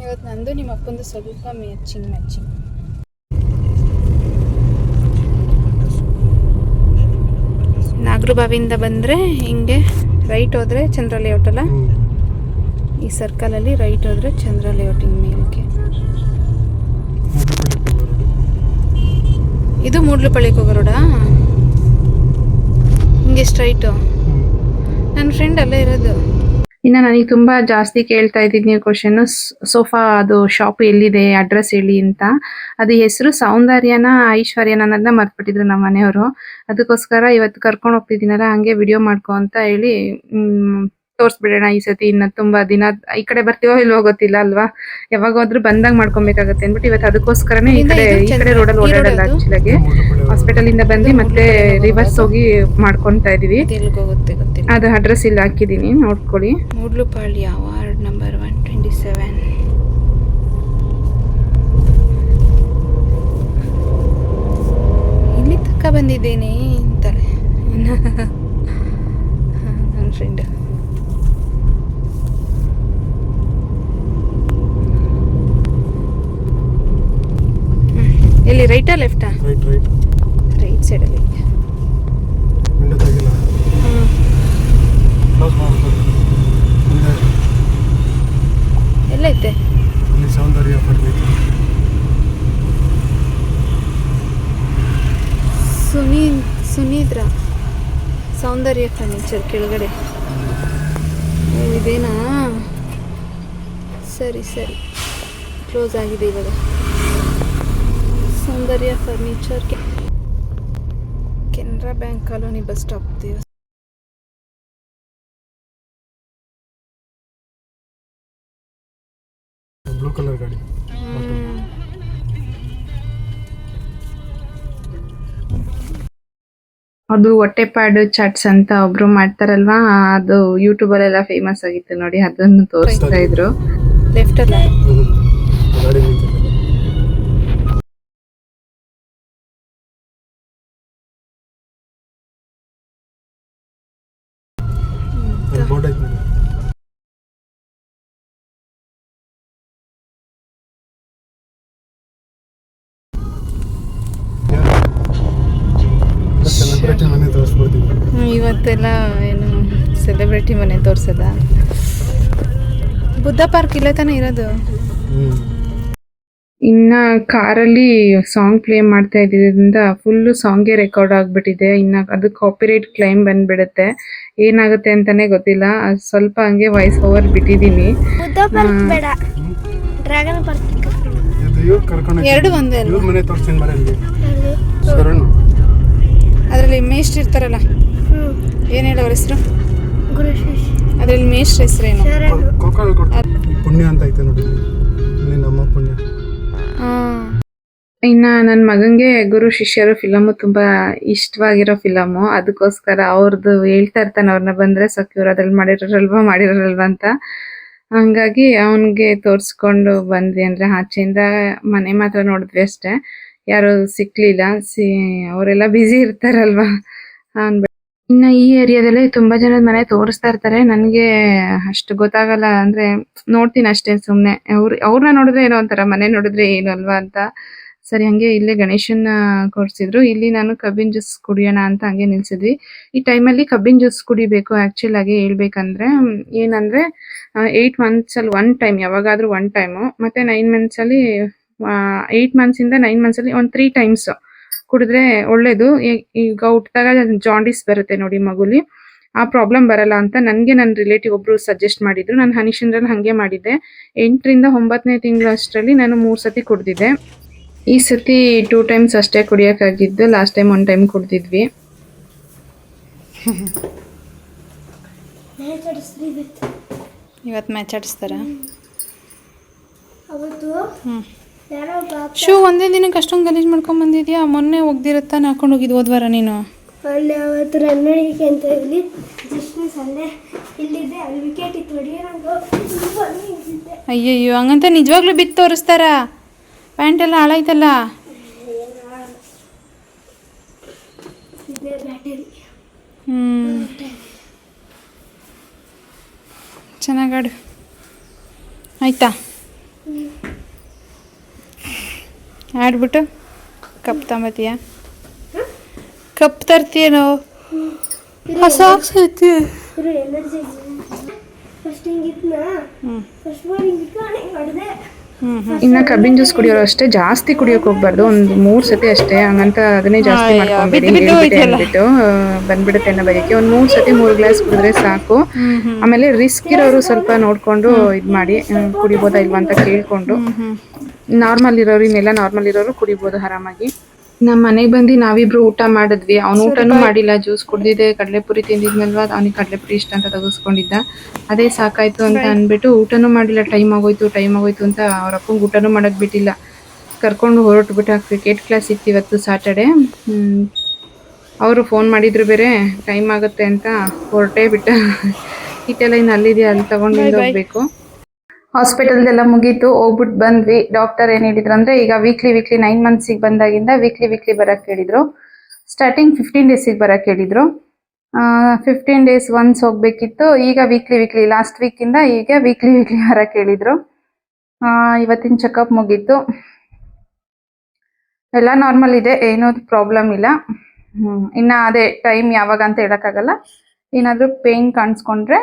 ಇವತ್ತು ನಂದು ನಿಮ್ಮ ಅಪ್ಪಂದು ಸ್ವಲ್ಪ ಮ್ಯಾಚಿಂಗ್ ಮ್ಯಾಚಿಂಗ್ ನಾಗರಬಾವಿಯಿಂದ ಬಂದರೆ ಹಿಂಗೆ ರೈಟ್ ಹೋದರೆ ಚಂದ್ರ ಲೇಔಟ್ ಅಲ್ಲ? ಈ ಸರ್ಕಲಲ್ಲಿ ರೈಟ್ ಹೋದರೆ ಚಂದ್ರ ಲೇಔಟ್ ಹಿಂಗೆ ಮೇಲಕ್ಕೆ. ಇದು ಮೂಡ್ಲುಪಳ್ಳಿಗೆ ಹೋಗೋ ರೋಡಾ ಹಿಂಗೆ ಸ್ಟ್ರೈಟು ನನ್ನ ಫ್ರೆಂಡ್ ಅಲ್ಲೇ ಇರೋದು. ಇನ್ನು ನನಗೆ ತುಂಬಾ ಜಾಸ್ತಿ ಕೇಳ್ತಾ ಇದ್ದೀನಿ ನೀವು ಕ್ವಶನ್ ಸೋಫಾ ಅದು ಶಾಪ್ ಎಲ್ಲಿದೆ ಅಡ್ರೆಸ್ ಹೇಳಿ ಅಂತ. ಅದು ಹೆಸರು ಸೌಂದರ್ಯನ, ಐಶ್ವರ್ಯನ ಅನ್ನೋದನ್ನ ಮರ್ತ್ಬಿಟ್ಟಿದ್ರು ನಮ್ಮ ಮನೆಯವರು. ಅದಕ್ಕೋಸ್ಕರ ಇವತ್ತು ಕರ್ಕೊಂಡು ಹೋಗ್ತಿದ್ದೀನಲ್ಲ, ಹಂಗೆ ವಿಡಿಯೋ ಮಾಡ್ಕೊ ಅಂತ ಹೇಳಿ ತೋರ್ಸ್ಬಿಡೋಣ ಈ ಸತಿ ಇನ್ನ ತುಂಬಾ ದಿನ. ಈ ಕಡೆ ಬರ್ತೀವೋ ಇಲ್ವೋ ಗೊತ್ತಿಲ್ಲ ಅಲ್ವಾ? ಯಾವಾಗ ಹೋದ್ರೂ ಬಂದಾಗ ಮಾಡ್ಕೊಬೇಕಾಗತ್ತೆ ಅಂದ್ಬಿಟ್ಟು ಇವತ್ತು ಅದಕ್ಕೋಸ್ಕರನೇ ಈ ಕಡೆ ಈ ಕಡೆ ರೋಡಲ್ಲಿ ಓಡಾಡಲ್ಲ ಆಕ್ಚುಲಾಗಿ ಹಾಸ್ಪಿಟಲ್ ಇಂದ ಬಂದು ಮತ್ತೆ ರಿವರ್ಸ್ ಹೋಗಿ ಮಾಡ್ಕೊಂತಾ ಇದೀವಿ. ಅದು ಅಡ್ರೆಸ್ ಇಲ್ಲಿ ಹಾಕಿದೀನಿ ನೋಡ್ಕೊಳ್ಳಿ. Moodlupalya ward number one twenty seven ಇಲ್ಲಿ ತಕ್ಕ ಬಂದಿದ್ದೀನಿ ಅಂತಾರೆ. ನನ್ನ ಫ್ರೆಂಡ್ ಎಲ್ಲಿ ರೈಟಾ ಲೆಫ್ಟಾ ರೈಟ್ ರೈಟ್ ರೈಟ್ ಸೈಡಲ್ಲಿ ವಿಂಡೋ ತೆಗಿಲ್ಲ. ಕ್ಲೋಸ್ ಮುಂದೆ ಎಲ್ಲೈತೆ ಅಲ್ಲಿ ಸೌಂದರ್ಯ ಪಡ್ಬೇಕು. ಸುನಿ ಸುನೀದ್ರ. ಸೌಂದರ್ಯ ಫರ್ನಿಚರ್ ಕೆಳಗಡೆ. ಇದೇನಾ? ಸರಿ ಸರಿ. ಕ್ಲೋಸ್ ಆಗಿದೆ ಇವಾಗ. Soundarya furniture Canara bank colony bus stop ದೇವ ಬ್ಲೂ ಕಲರ್ ಗಾಡಿ. ಅದು ಹೊಟ್ಟೆಪಾಡು ಚಾಟ್ಸ್ ಅಂತ ಒಬ್ರು ಮಾಡ್ತಾರಲ್ವಾ ಅದು ಯೂಟ್ಯೂಬ್ ಅಲ್ಲೆಲ್ಲ ಫೇಮಸ್ ಆಗಿತ್ತು ನೋಡಿ ಅದನ್ನು ತೋರಿಸ್ತಾ ಇದ್ರು. ಲೆಫ್ಟ್ ಅಲ್ಲ? ಗಾಡಿ ನಿಂತಿದೆ. ಅಲ್ಲಿ ಮನೆ ಬುದ್ಧ ಪಾರ್ಕ್ ಇಲ್ಲೇ ತಾನೇ ಇರೋದು? ಇನ್ನ ಕಾರಲ್ಲಿ ಸಾಂಗ್ ಪ್ಲೇ ಮಾಡ್ತಾ ಇದ್ದಿದ್ರಿಂದ ಫುಲ್ ಸಾಂಗೇ ರೆಕಾರ್ಡ್ ಆಗ್ಬಿಟ್ಟಿದೆ. ಇನ್ನ ಅದು ಕಾಪಿರೈಟ್ ಕ್ಲೈಮ್ ಬಂದ್ಬಿಡುತ್ತೆ. ಏನಾಗುತ್ತೆ ಅಂತಾನೆ ಗೊತ್ತಿಲ್ಲ. ಅದ್ ಸ್ವಲ್ಪ ಹಂಗೆ ವಾಯ್ಸ್ ಓವರ್ ಬಿಟ್ಟಿದ್ದೀನಿ. ಎರಡು ಒಂದೇ ಅದರಲ್ಲಿ ಮೇಸ್ಟ್ ಇರ್ತಾರಲ್ಲ? ಏನು ಹೇಳೋರ ಹೆಸರು? ಗುರುಶೇಷ್. ಅದರಲ್ಲಿ ಮೇಷ್ಟ್ರ ಹೆಸರೇನು? ಪುಣ್ಯ ಅಂತ ಐತೆ ನೋಡಿ. ಇಲ್ಲಿ. ಇಲ್ಲಿ ನಮ್ಮ ಪುಣ್ಯ. ಇನ್ನ ನನ್ನ ಮಗಂಗೆ ಗುರು ಶಿಷ್ಯರು ಫಿಲಮು ತುಂಬಾ ಇಷ್ಟವಾಗಿರೋ ಫಿಲಮು. ಅದಕ್ಕೋಸ್ಕರ ಅವ್ರದ್ದು ಹೇಳ್ತಾ ಇರ್ತಾನೆ ಅವ್ರನ್ನ ಬಂದ್ರೆ ಸಕ್ಯೂರ್ ಅದ್ರಲ್ಲಿ ಮಾಡಿರೋರಲ್ವಾ ಮಾಡಿರೋರಲ್ವಾ ಅಂತ. ಹಂಗಾಗಿ ಅವನಿಗೆ ತೋರ್ಸ್ಕೊಂಡು ಬಂದ್ವಿ ಅಂದ್ರೆ ಆಚೆಯಿಂದ ಮನೆ ಮಾತ್ರ ನೋಡಿದ್ವಿ ಅಷ್ಟೇ. ಯಾರು ಸಿಕ್ಲಿಲ್ಲ. ಸಿ ಅವರೆಲ್ಲ ಬ್ಯುಸಿ ಇರ್ತಾರಲ್ವಾ. ಅನ್ಬಿಟ್ಟು ಇನ್ನ ಈ ಏರಿಯಾದಲ್ಲಿ ತುಂಬಾ ಜನದ ಮನೆ ತೋರಿಸ್ತಾ ಇರ್ತಾರೆ. ನನಗೆ ಅಷ್ಟು ಗೊತ್ತಾಗಲ್ಲ. ಅಂದ್ರೆ ನೋಡ್ತೀನಿ ಅಷ್ಟೇ ಸುಮ್ನೆ. ಅವ್ರ ಅವ್ರನ್ನ ನೋಡಿದ್ರೆ ಏನೋ ಒಂಥರ ಮನೆ ನೋಡಿದ್ರೆ ಏನು ಅಲ್ವಾ ಅಂತ. ಸರಿ, ಹಂಗೆ ಇಲ್ಲೇ ಗಣೇಶನ್ನ ಕೊಡ್ಸಿದ್ರು ಇಲ್ಲಿ ನಾನು ಕಬ್ಬಿನ ಜ್ಯೂಸ್ ಕುಡಿಯೋಣ ಅಂತ ಹಂಗೆ ನಿಲ್ಸಿದ್ವಿ. ಈ ಟೈಮಲ್ಲಿ ಕಬ್ಬಿನ ಜ್ಯೂಸ್ ಕುಡಿಬೇಕು ಆಕ್ಚುಲ್ ಆಗಿ ಹೇಳ್ಬೇಕಂದ್ರೆ ಏನಂದ್ರೆ ಏಯ್ಟ್ ಮಂತ್ಸ್ ಅಲ್ಲಿ ಒನ್ ಟೈಮ್ ಯಾವಾಗಾದ್ರೂ ಒನ್ ಟೈಮು ಮತ್ತೆ ನೈನ್ ಮಂತ್ಸ್ ಅಲ್ಲಿ ಏಯ್ಟ್ ಮಂತ್ಸ್ ಇಂದ ನೈನ್ ಮಂತ್ಸ್ ಅಲ್ಲಿ ಒಂದ್ ತ್ರೀ ಟೈಮ್ಸ್ ಕುಡಿದ್ರೆ ಒಳ್ಳೇದು. ಈಗ ಹುಟ್ಟಿದಾಗ ಜಾಂಡಿಸ್ ಬರುತ್ತೆ ನೋಡಿ ಮಗುಲಿ. ಆ ಪ್ರಾಬ್ಲಮ್ ಬರಲ್ಲ ಅಂತ ನನಗೆ ನನ್ನ ರಿಲೇಟಿವ್ ಒಬ್ರು ಸಜೆಸ್ಟ್ ಮಾಡಿದ್ರು. ನಾನು ಹನಿಶಂದ್ರಲ್ಲಿ ಹಾಗೆ ಮಾಡಿದ್ದೆ. ಎಂಟರಿಂದ ಒಂಬತ್ತನೇ ತಿಂಗಳು ಅಷ್ಟರಲ್ಲಿ ನಾನು ಮೂರು ಸತಿ ಕುಡ್ದಿದ್ದೆ. ಈ ಸತಿ ಟೂ ಟೈಮ್ಸ್ ಅಷ್ಟೇ ಕುಡಿಯೋಕ್ಕಾಗಿದ್ದು. ಲಾಸ್ಟ್ ಟೈಮ್ ಒನ್ ಟೈಮ್ ಕುಡ್ದಿದ್ವಿ. ಇವತ್ತು ಮ್ಯಾಚ್ ಆಡಿಸ್ತಾರ ಶೂ ಒಂದೇ ದಿನಕ್ಕೆ ಅಷ್ಟೊಂದು ಗಲೀಜು ಮಾಡ್ಕೊಂಡ್ ಬಂದಿದ್ಯಾ? ಮೊನ್ನೆ ಒಗ್ದಿರತ್ತಾನೆ ಹಾಕೊಂಡು ಹೋಗಿದ್ದು ಹೋದ್ವಾರ ನೀನು? ಅಲ್ಲಿ ಅವತ್ತು ರನ್ ಹೊಡಿಲಿಕ್ಕೆ ಅಂತ ಇಲ್ಲಿ ಜಸ್ಟಿಸ್ ಅಲ್ಲೇ ಇಲ್ಲಿದೆ ಅಲ್ಲಿ ವಿಕೆಟ್ ಇತ್ತು ಹೊಡಿಯೋಣ ಅಯ್ಯಯ್ಯೋ ಹಂಗಂತ ನಿಜವಾಗ್ಲೂ ಬಿತ್ತು ತೋರಿಸ್ತಾರ? ಪ್ಯಾಂಟ್ ಎಲ್ಲ ಹಾಳಾಯ್ತಲ್ಲ? ಹ್ಞೂ ಚೆನ್ನಾಗಾಡು ಆಯ್ತಾ? ಆಡ್ಬಿಟ್ಟು ಕಪ್ ತಗೊಂಬತ್ತೀಯ? ಕಪ್ ತರ್ತೀಯೇನೋ? ಹೊಸ? ಐತಿ. ಫಸ್ಟ್ ಫಸ್ಟ್ ಬಾಲ್ ಹಿಂಗಿತ್ತು ಹಿಂಗೆ ಹೊಡೆದೆ. ಇನ್ನ ಕಬ್ಬಿನ ಜ್ಯೂಸ್ ಕುಡಿಯೋರು ಅಷ್ಟೇ ಜಾಸ್ತಿ ಕುಡಿಯೋಕೆ ಹೋಗ್ಬಾರ್ದು ಒಂದು ಮೂರ್ ಸತಿ ಅಷ್ಟೇ ಹಂಗಂತ ಅದನ್ನೇ ಜಾಸ್ತಿ ಮಾಡ್ಕೊಂಡ್ಬಿಟ್ಟು. ಅಂದ್ಬಿಟ್ಟು ಬಂದ್ಬಿಡುತ್ತೆ ಅನ್ನೋ ಬಯಕೆ ಒಂದ್ ಮೂರ್ ಸತಿ ಮೂರ್ ಗ್ಲಾಸ್ ಕುಡಿದ್ರೆ ಸಾಕು. ಆಮೇಲೆ ರಿಸ್ಕ್ ಇರೋರು ಸ್ವಲ್ಪ ನೋಡ್ಕೊಂಡು ಇದ್ ಮಾಡಿ ಕುಡಿಬೋದಾ ಇಲ್ವಾ ಅಂತ ಕೇಳ್ಕೊಂಡು. ನಾರ್ಮಲ್ ಇರೋರು ಇನ್ನೆಲ್ಲ ನಾರ್ಮಲ್ ಇರೋರು ಕುಡಿಬೋದು ಆರಾಮಾಗಿ. ನಮ್ಮ ಮನೆಗೆ ಬಂದು ನಾವಿಬ್ರು ಊಟ ಮಾಡಿದ್ವಿ. ಅವ್ನು ಊಟನೂ ಮಾಡಿಲ್ಲ ಜ್ಯೂಸ್ ಕುಡ್ದಿದೆ ಕಡಲೆಪುರಿ ತಿಂದಿದ್ನಲ್ವಾ ಅವ್ನಿಗೆ ಕಡಲೆಪುರಿ ಇಷ್ಟ ಅಂತ ತಗಸ್ಕೊಂಡಿದ್ದ. ಅದೇ ಸಾಕಾಯ್ತು ಅಂತ ಅಂದ್ಬಿಟ್ಟು ಊಟನೂ ಮಾಡಿಲ್ಲ ಟೈಮ್ ಆಗೋಯ್ತು ಟೈಮ್ ಆಗೋಯ್ತು ಅಂತ ಅವ್ರ ಅಪ್ಪಂಗೆ ಊಟನೂ ಮಾಡಕ್ ಬಿಟ್ಟಿಲ್ಲ. ಕರ್ಕೊಂಡು ಹೊರಟುಬಿಟ್ಟು ಕ್ರಿಕೆಟ್ ಕ್ಲಾಸ್ ಇತ್ತು ಇವತ್ತು ಸಾಟರ್ಡೆ. ಅವರು ಫೋನ್ ಮಾಡಿದ್ರು ಬೇರೆ ಟೈಮ್ ಆಗುತ್ತೆ ಅಂತ ಹೊರಟೇ ಬಿಟ್ಟ. ಇಟ್ಟೆಲ್ಲ ಇನ್ನು ಅಲ್ಲಿದೆಯಾ? ಅಲ್ಲಿ ತಗೊಂಡು ಹೋಗ್ಬೇಕು ಹಾಸ್ಪಿಟಲ್ದೆಲ್ಲ ಮುಗೀತು ಹೋಗ್ಬಿಟ್ಟು ಬಂದ್ವಿ. ಡಾಕ್ಟರ್ ಏನು ಹೇಳಿದ್ರು ಅಂದ್ರೆ, ಈಗ ವೀಕ್ಲಿ ವೀಕ್ಲಿ ನೈನ್ ಮಂತ್ಸಿಗೆ ಬಂದಾಗಿಂದ ವೀಕ್ಲಿ ವೀಕ್ಲಿ ಬರಕ್ಕೆ ಹೇಳಿದರು. ಸ್ಟಾರ್ಟಿಂಗ್ ಫಿಫ್ಟೀನ್ ಡೇಸಿಗೆ ಬರೋಕ್ಕೆ ಹೇಳಿದರು. ಫಿಫ್ಟೀನ್ ಡೇಸ್ ಒನ್ಸ್ ಹೋಗ್ಬೇಕಿತ್ತು. ಈಗ ವೀಕ್ಲಿ ವೀಕ್ಲಿ ಲಾಸ್ಟ್ ವೀಕಿಂದ ಈಗ ವೀಕ್ಲಿ ವೀಕ್ಲಿ ಬರಕ್ಕೆ ಹೇಳಿದರು. ಇವತ್ತಿನ ಚೆಕಪ್ ಮುಗೀತು. ಎಲ್ಲ ನಾರ್ಮಲ್ ಇದೆ, ಏನೂ ಪ್ರಾಬ್ಲಮ್ ಇಲ್ಲ. ಇನ್ನ ಅದೇ ಟೈಮ್ ಯಾವಾಗ ಅಂತ ಹೇಳೋಕ್ಕಾಗಲ್ಲ. ಏನಾದರೂ ಪೇಯ್ನ್ ಕಾಣಿಸ್ಕೊಂಡ್ರೆ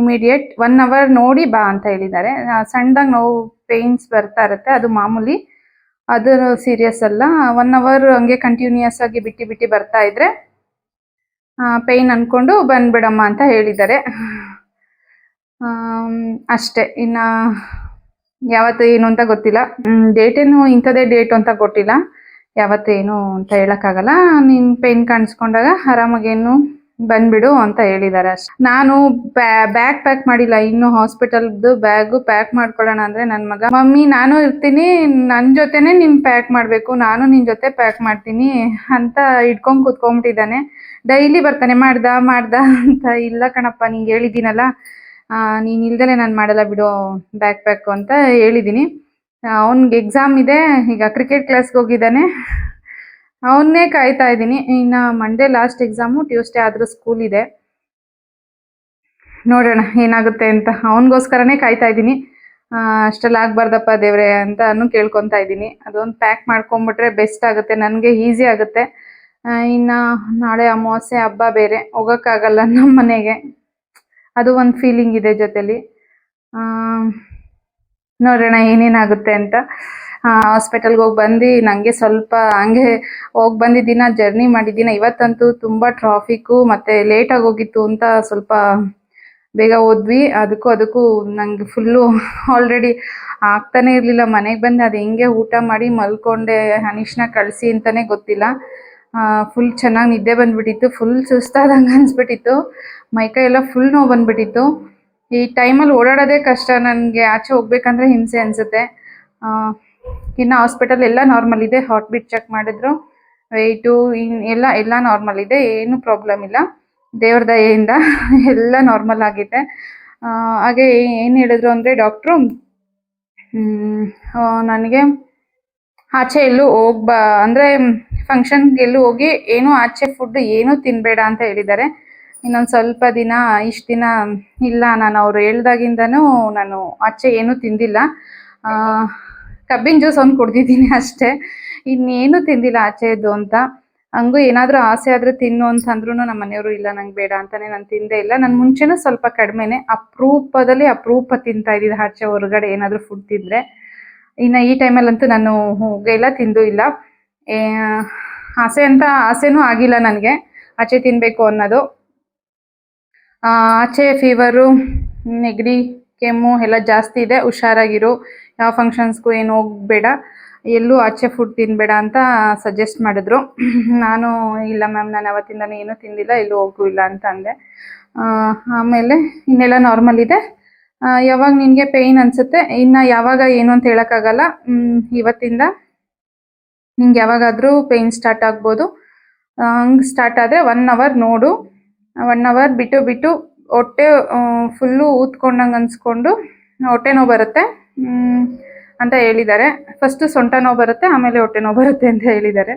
ಇಮಿಡಿಯೇಟ್ ಒನ್ ಅವರ್ ನೋಡಿ ಬಾ ಅಂತ ಹೇಳಿದ್ದಾರೆ. ಸಣ್ಣದಾಗಿ ನೋವು ಪೇಯ್ನ್ಸ್ ಬರ್ತಾ ಇರುತ್ತೆ. ಅದು ಮಾಮೂಲಿ ಅದು ಸೀರಿಯಸ್ ಅಲ್ಲ. ಒನ್ ಅವರ್ ಹಂಗೆ ಕಂಟಿನ್ಯೂಯಸ್ ಆಗಿ ಬಿಟ್ಟು ಬಿಟ್ಟು ಬರ್ತಾ ಇದ್ರೆ ಪೇಯ್ನ್ ಅನ್ಕೊಂಡು ಬಂದ್ಬಿಡಮ್ಮ ಅಂತ ಹೇಳಿದ್ದಾರೆ. ಅಷ್ಟೇ. ಇನ್ನ ಯಾವತ್ತು ಏನು ಅಂತ ಗೊತ್ತಿಲ್ಲ. ಡೇಟ್ ಏನು ಇಂಥದೇ ಡೇಟ್ ಅಂತ ಕೊಟ್ಟಿಲ್ಲ ಯಾವತ್ತೇನು ಅಂತ ಹೇಳಕ್ಕಾಗಲ್ಲ. ನೀನು ಪೇನ್ ಕಾಣಿಸ್ಕೊಂಡಾಗ ಆರಾಮಾಗೇನು ಬಂದ್ಬಿಡು ಅಂತ ಹೇಳಿದ್ದಾರೆ ಅಷ್ಟೇ. ನಾನು ಬ್ಯಾಗ್ ಪ್ಯಾಕ್ ಮಾಡಿಲ್ಲ. ಇನ್ನು ಹಾಸ್ಪಿಟಲ್ದು ಬ್ಯಾಗು ಪ್ಯಾಕ್ ಮಾಡ್ಕೊಳ್ಳೋಣ ಅಂದ್ರೆ ನನ್ನ ಮಗ, ಮಮ್ಮಿ, ನಾನು ಇರ್ತೀನಿ. ನನ್ನ ಜೊತೆನೆ ನೀನು ಪ್ಯಾಕ್ ಮಾಡಬೇಕು. ನಾನು ನಿನ್ ಜೊತೆ ಪ್ಯಾಕ್ ಮಾಡ್ತೀನಿ ಅಂತ ಇಟ್ಕೊಂಡ್ ಕುತ್ಕೊಂಡ್ಬಿಟ್ಟಿದ್ದಾನೆ. ಡೈಲಿ ಬರ್ತಾನೆ. ಮಾಡ್ದ ಮಾಡ್ದ ಅಂತ. ಇಲ್ಲ ಕಣಪ್ಪ ನಿಂಗೆ ಹೇಳಿದ್ದೀನಲ್ಲ. ನೀನ್ ಇಲ್ದಲೆ ನಾನು ಮಾಡಲ್ಲ ಬಿಡು, ಬ್ಯಾಗ್ ಪ್ಯಾಕ್ ಅಂತ ಹೇಳಿದ್ದೀನಿ. ಅವ್ನ್ಗೆ ಎಕ್ಸಾಮ್ ಇದೆ. ಈಗ ಕ್ರಿಕೆಟ್ ಕ್ಲಾಸ್ಗೆ ಹೋಗಿದ್ದಾನೆ. ಅವನ್ನೇ ಕಾಯ್ತಾ ಇದ್ದೀನಿ. ಇನ್ನು ಮಂಡೇ ಲಾಸ್ಟ್ ಎಕ್ಸಾಮು ಟ್ಯೂಸ್ಡೇ ಆದರೂ ಸ್ಕೂಲ್ ಇದೆ. ನೋಡೋಣ ಏನಾಗುತ್ತೆ ಅಂತ. ಅವನಿಗೋಸ್ಕರನೇ ಕಾಯ್ತಾ ಇದ್ದೀನಿ. ಅಷ್ಟೆಲ್ಲ ಆಗ್ಬಾರ್ದಪ್ಪ ದೇವ್ರೆ ಅಂತಾನು ಕೇಳ್ಕೊತಾ ಇದ್ದೀನಿ. ಅದೊಂದು ಪ್ಯಾಕ್ ಮಾಡ್ಕೊಂಬಿಟ್ರೆ ಬೆಸ್ಟ್ ಆಗುತ್ತೆ. ನನಗೆ ಈಸಿ ಆಗುತ್ತೆ. ಇನ್ನು ನಾಳೆ ಅಮಾವಾಸ್ಯೆ ಹಬ್ಬ ಬೇರೆ. ಹೋಗೋಕ್ಕಾಗಲ್ಲ ನಮ್ಮ ಮನೆಗೆ. ಅದು ಒಂದು ಫೀಲಿಂಗ್ ಇದೆ ಜೊತೆಲಿ. ನೋಡೋಣ ಏನೇನಾಗುತ್ತೆ ಅಂತ. ಹಾಸ್ಪಿಟಲ್ಗೆ ಹೋಗಿ ಬಂದು ನನಗೆ ಸ್ವಲ್ಪ ಹಂಗೆ ಹೋಗಿ ಬಂದಿದ್ದೀನ ಜರ್ನಿ ಮಾಡಿದ್ದೀನ. ಇವತ್ತಂತೂ ತುಂಬ ಟ್ರಾಫಿಕ್ಕು ಮತ್ತು ಲೇಟಾಗಿ ಹೋಗಿತ್ತು ಅಂತ ಸ್ವಲ್ಪ ಬೇಗ ಹೋದ್ವಿ. ಅದಕ್ಕೂ ಅದಕ್ಕೂ ನಂಗೆ ಫುಲ್ಲು ಆಲ್ರೆಡಿ ಆಗ್ತಾನೆ ಇರಲಿಲ್ಲ. ಮನೆಗೆ ಬಂದು, ಅದು ಹೆಂಗೆ ಊಟ ಮಾಡಿ ಮಲ್ಕೊಂಡೆ ಹನೀಶ್ನ ಕಳಿಸಿ ಅಂತಲೇ ಗೊತ್ತಿಲ್ಲ. ಫುಲ್ ಚೆನ್ನಾಗಿ ನಿದ್ದೆ ಬಂದ್ಬಿಟ್ಟಿತ್ತು. ಫುಲ್ ಸುಸ್ತಾದಂಗೆ ಅನಿಸ್ಬಿಟ್ಟಿತ್ತು. ಮೈಕೈ ಎಲ್ಲ ಫುಲ್ ನೋವು ಬಂದ್ಬಿಟ್ಟಿತ್ತು. ಈ ಟೈಮಲ್ಲಿ ಓಡಾಡೋದೇ ಕಷ್ಟ. ನನಗೆ ಆಚೆ ಹೋಗ್ಬೇಕಂದ್ರೆ ಹಿಂಸೆ ಅನಿಸುತ್ತೆ. ಇನ್ನು ಹಾಸ್ಪಿಟಲ್ ಎಲ್ಲ ನಾರ್ಮಲ್ ಇದೆ. ಹಾರ್ಟ್ ಬೀಟ್ ಚೆಕ್ ಮಾಡಿದ್ರು. ವೆಯ್ಟು ಇನ್ ಎಲ್ಲ ಎಲ್ಲ ನಾರ್ಮಲ್ ಇದೆ. ಏನು ಪ್ರಾಬ್ಲಮ್ ಇಲ್ಲ. ದೇವ್ರ ದಯೆಯಿಂದ ಎಲ್ಲ ನಾರ್ಮಲ್ ಆಗಿದೆ. ಹಾಗೆ ಏನು ಹೇಳಿದ್ರು ಅಂದರೆ ಡಾಕ್ಟ್ರು ನನಗೆ ಆಚೆ ಎಲ್ಲೂ ಹೋಗ್ಬಾ, ಅಂದರೆ ಫಂಕ್ಷನ್ಗೆಲ್ಲೂ ಹೋಗಿ ಏನು ಆಚೆ ಫುಡ್ ಏನೂ ತಿನ್ನಬೇಡ ಅಂತ ಹೇಳಿದ್ದಾರೆ. ಇನ್ನೊಂದು ಸ್ವಲ್ಪ ದಿನ, ಇಷ್ಟು ದಿನ ಇಲ್ಲ. ನಾನು ಅವ್ರು ಹೇಳ್ದಾಗಿಂದನೂ ನಾನು ಆಚೆ ಏನೂ ತಿಂದಿಲ್ಲ. ಕಬ್ಬಿನ ಜ್ಯೂಸ್ ಒಂದು ಕುಡ್ದಿದ್ದೀನಿ ಅಷ್ಟೇ. ಇನ್ನೇನು ತಿಂದಿಲ್ಲ ಆಚೆದು ಅಂತ. ಹಂಗೂ ಏನಾದರೂ ಆಸೆ ಆದರೆ ತಿನ್ನು ಅಂತಂದ್ರೂ ನಮ್ಮ ಮನೆಯವರು, ಇಲ್ಲ, ನಂಗೆ ಬೇಡ ಅಂತಾನೆ ನಾನು ತಿಂದೇ ಇಲ್ಲ. ನಾನು ಮುಂಚೆನೂ ಸ್ವಲ್ಪ ಕಡಿಮೆನೆ. ಅಪರೂಪದಲ್ಲಿ ಅಪರೂಪ ತಿಂತಾ ಇದ್ದಿದ್ದು ಆಚೆ ಹೊರಗಡೆ ಏನಾದರೂ ಫುಡ್ ತಿಂದರೆ. ಇನ್ನು ಈ ಟೈಮಲ್ಲಂತೂ ನಾನು ಹೋಗಿಲ್ಲ ತಿಂದು ಇಲ್ಲ. ಆಸೆ ಅಂತ ಆಸೆನೂ ಆಗಿಲ್ಲ ನನಗೆ. ಆಚೆ ತಿನ್ನಬೇಕು ಅನ್ನೋದು. ಆಚೆ ಫೀವರು ನೆಗಡಿ, ಕೆಮ್ಮು ಎಲ್ಲ ಜಾಸ್ತಿ ಇದೆ. ಹುಷಾರಾಗಿರು. ಯಾವ ಫಂಕ್ಷನ್ಸ್ಗೂ ಏನು ಹೋಗಬೇಡ, ಎಲ್ಲೂ ಆಚೆ ಫುಡ್ ತಿನ್ನಬೇಡ ಅಂತ ಸಜೆಸ್ಟ್ ಮಾಡಿದ್ರು. ನಾನು, ಇಲ್ಲ ಮ್ಯಾಮ್ ನಾನು ಅವತ್ತಿಂದನೂ ಏನೂ ತಿಂದಿಲ್ಲ, ಎಲ್ಲೂ ಹೋಗೂ ಇಲ್ಲ ಅಂತ ಅಂದೆ. ಆಮೇಲೆ ಇನ್ನೆಲ್ಲ ನಾರ್ಮಲ್ ಇದೆ. ಯಾವಾಗ ನಿನಗೆ ಪೇಯ್ನ್ ಅನಿಸುತ್ತೆ, ಇನ್ನು ಯಾವಾಗ ಏನು ಅಂತ ಹೇಳೋಕ್ಕಾಗಲ್ಲ. ಇವತ್ತಿಂದ ನಿಂಗೆ ಯಾವಾಗಾದರೂ ಪೇಯ್ನ್ ಸ್ಟಾರ್ಟ್ ಆಗ್ಬೋದು. ಹಂಗೆ ಸ್ಟಾರ್ಟ್ ಆದರೆ ಒನ್ ಅವರ್ ನೋಡು. ಒನ್ ಅವರ್ ಬಿಟ್ಟು ಬಿಟ್ಟು ಹೊಟ್ಟೆ ಫುಲ್ಲು ಊದ್ಕೊಂಡಂಗೆ ಅನ್ಸ್ಕೊಂಡು ಹೊಟ್ಟೆ ನೋವು ಬರುತ್ತೆ. ಅಂತ ಹೇಳಿದ್ದಾರೆ. ಫಸ್ಟು ಸೊಂಟ ನೋವು ಬರುತ್ತೆ, ಆಮೇಲೆ ಹೊಟ್ಟೆ ನೋವು ಬರುತ್ತೆ ಅಂತ ಹೇಳಿದ್ದಾರೆ.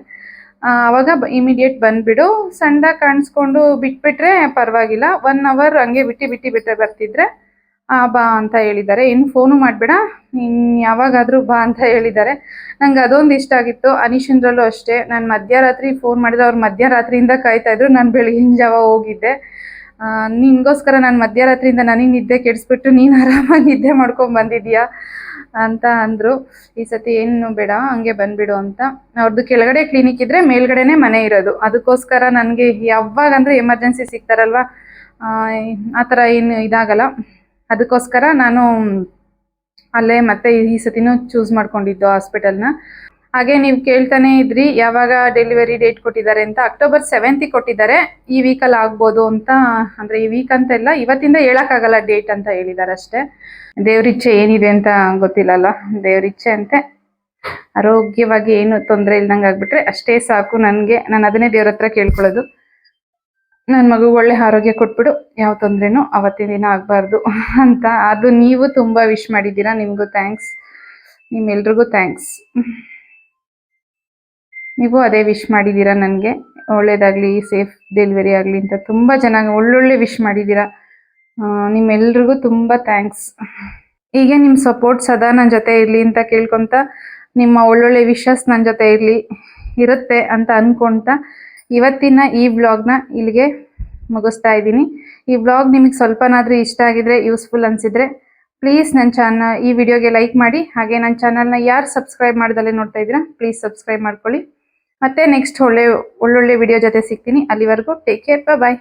ಅವಾಗ ಇಮಿಡಿಯೇಟ್ ಬಂದುಬಿಡು. ಸಂಡ ಕಾಣಿಸ್ಕೊಂಡು ಬಿಟ್ಬಿಟ್ರೆ ಪರವಾಗಿಲ್ಲ. ಒನ್ ಅವರ್ ಹಂಗೆ ಬಿಟ್ಟು ಬಿಟ್ಟು ಬಿಟ್ಟರೆ ಬರ್ತಿದ್ರೆ ಬಾ ಅಂತ ಹೇಳಿದ್ದಾರೆ. ಇನ್ನು ಫೋನು ಮಾಡಬೇಡ. ಇನ್ನು ಯಾವಾಗಾದರೂ ಬಾ ಅಂತ ಹೇಳಿದ್ದಾರೆ. ನಂಗೆ ಅದೊಂದು ಇಷ್ಟ ಆಗಿತ್ತು. ಅನಿಶಂದ್ರಲ್ಲೂ ಅಷ್ಟೇ. ನಾನು ಮಧ್ಯರಾತ್ರಿ ಫೋನ್ ಮಾಡಿದ್ರೆ ಅವ್ರು ಮಧ್ಯರಾತ್ರಿಯಿಂದ ಕಾಯ್ತಾಯಿದ್ರು ನಾನು ಬೆಳಗಿನ ಜಾವ ಹೋಗಿದ್ದೆ. ನಿನ್ಗೋಸ್ಕರ ನಾನು ಮಧ್ಯರಾತ್ರಿಯಿಂದ ನನಗೆ ನಿದ್ದೆ ಕೆಡಿಸ್ಬಿಟ್ಟು ನೀನು ಆರಾಮಾಗಿ ನಿದ್ದೆ ಮಾಡ್ಕೊಂಡು ಬಂದಿದ್ಯಾ ಅಂತ ಅಂದರು. ಈ ಸತಿ ಏನು ಬೇಡ, ಹಂಗೆ ಬಂದುಬಿಡು ಅಂತ. ಅವ್ರದ್ದು ಕೆಳಗಡೆ ಕ್ಲಿನಿಕ್ ಇದ್ದರೆ ಮೇಲ್ಗಡೆನೆ ಮನೆ ಇರೋದು. ಅದಕ್ಕೋಸ್ಕರ ನನಗೆ ಯಾವಾಗ ಅಂದ್ರೆ ಎಮರ್ಜೆನ್ಸಿ ಸಿಗ್ತಾರಲ್ವ, ಆ ಥರ ಏನು ಇದಾಗಲ್ಲ. ಅದಕ್ಕೋಸ್ಕರ ನಾನು ಅಲ್ಲೇ ಮತ್ತೆ ಈ ಸತಿನೂ ಚೂಸ್ ಮಾಡ್ಕೊಂಡಿದ್ದು ಹಾಸ್ಪಿಟಲ್ನ ಹಾಗೆ ನೀವು ಕೇಳ್ತಾನೆ ಇದ್ರಿ, ಯಾವಾಗ ಡೆಲಿವರಿ ಡೇಟ್ ಕೊಟ್ಟಿದ್ದಾರೆ ಅಂತ ಅಕ್ಟೋಬರ್ ಸೆವೆಂತಿಗೆ ಕೊಟ್ಟಿದ್ದಾರೆ. ಈ ವೀಕಲ್ಲಿ ಆಗ್ಬೋದು ಅಂತ, ಅಂದರೆ ಈ ವೀಕ್ ಅಂತ ಇಲ್ಲ, ಇವತ್ತಿಂದ ಹೇಳೋಕ್ಕಾಗಲ್ಲ ಡೇಟ್ ಅಂತ ಹೇಳಿದ್ದಾರೆ ಅಷ್ಟೇ. ದೇವ್ರಿಚ್ಛೆ ಏನಿದೆ ಅಂತ ಗೊತ್ತಿಲ್ಲಲ್ಲ ದೇವ್ರಿಚ್ಛೆ ಅಂತೆ. ಆರೋಗ್ಯವಾಗಿ ಏನು ತೊಂದರೆ ಇಲ್ದಂಗೆ ಆಗ್ಬಿಟ್ರೆ ಅಷ್ಟೇ ಸಾಕು ನನಗೆ. ನಾನು ಅದನ್ನೇ ದೇವ್ರ ಹತ್ರ ಕೇಳ್ಕೊಳ್ಳೋದು. ನನ್ನ ಮಗು ಒಳ್ಳೆ ಆರೋಗ್ಯ ಕೊಟ್ಬಿಡು, ಯಾವ ತೊಂದರೆನೂ ಅವತ್ತಿನ ದಿನ ಆಗಬಾರ್ದು ಅಂತ. ಅದು ನೀವು ತುಂಬ ವಿಶ್ ಮಾಡಿದ್ದೀರಾ, ನಿಮಗೂ ಥ್ಯಾಂಕ್ಸ್ ನಿಮ್ಮೆಲ್ರಿಗೂ ಥ್ಯಾಂಕ್ಸ್ ನೀವು ಅದೇ ವಿಶ್ ಮಾಡಿದ್ದೀರಾ ನನಗೆ? ಒಳ್ಳೇದಾಗಲಿ ಸೇಫ್ ಡೆಲಿವರಿ ಆಗಲಿ ಅಂತ ತುಂಬ ಚೆನ್ನಾಗಿ ಒಳ್ಳೊಳ್ಳೆ ವಿಶ್ ಮಾಡಿದ್ದೀರಾ. ನಿಮ್ಮೆಲ್ರಿಗೂ ತುಂಬ ಥ್ಯಾಂಕ್ಸ್ ಹೀಗೆ ನಿಮ್ಮ ಸಪೋರ್ಟ್ ಸದಾ ನನ್ನ ಜೊತೆ ಇರಲಿ ಅಂತ ಕೇಳ್ಕೊತ, ನಿಮ್ಮ ಒಳ್ಳೊಳ್ಳೆ ವಿಶಸ್ ನನ್ನ ಜೊತೆ ಇರಲಿ, ಇರುತ್ತೆ ಅಂತ ಅಂದ್ಕೊತ ಇವತ್ತಿನ ಈ ವ್ಲಾಗ್ನ ಇಲ್ಲಿಗೆ ಮುಗಿಸ್ತಾ ಇದ್ದೀನಿ. ಈ ವ್ಲಾಗ್ ನಿಮಗೆ ಸ್ವಲ್ಪನಾದರೂ ಇಷ್ಟ ಆಗಿದ್ರೆ ಯೂಸ್ಫುಲ್ ಅನಿಸಿದ್ರೆ ಪ್ಲೀಸ್ ನನ್ನ ಚಾನಲ್ ಈ ವಿಡಿಯೋಗೆ ಲೈಕ್ ಮಾಡಿ. ಹಾಗೆ ನನ್ನ ಚಾನಲ್ನ ಯಾರು ಸಬ್ಸ್ಕ್ರೈಬ್ ಮಾಡ್ದಲ್ಲೇ ನೋಡ್ತಾ ಇದ್ದೀರಾ ಪ್ಲೀಸ್ ಸಬ್ಸ್ಕ್ರೈಬ್ ಮಾಡ್ಕೊಳ್ಳಿ. ಮತ್ತೆ ನೆಕ್ಸ್ಟ್ ಒಳ್ಳೆ ಒಳ್ಳೊಳ್ಳೆ ವಿಡಿಯೋ ಜೊತೆ ಸಿಗ್ತೀನಿ. ಅಲ್ಲಿವರೆಗೂ ಟೇಕ್ ಕೇರ್ ಬಾಯ್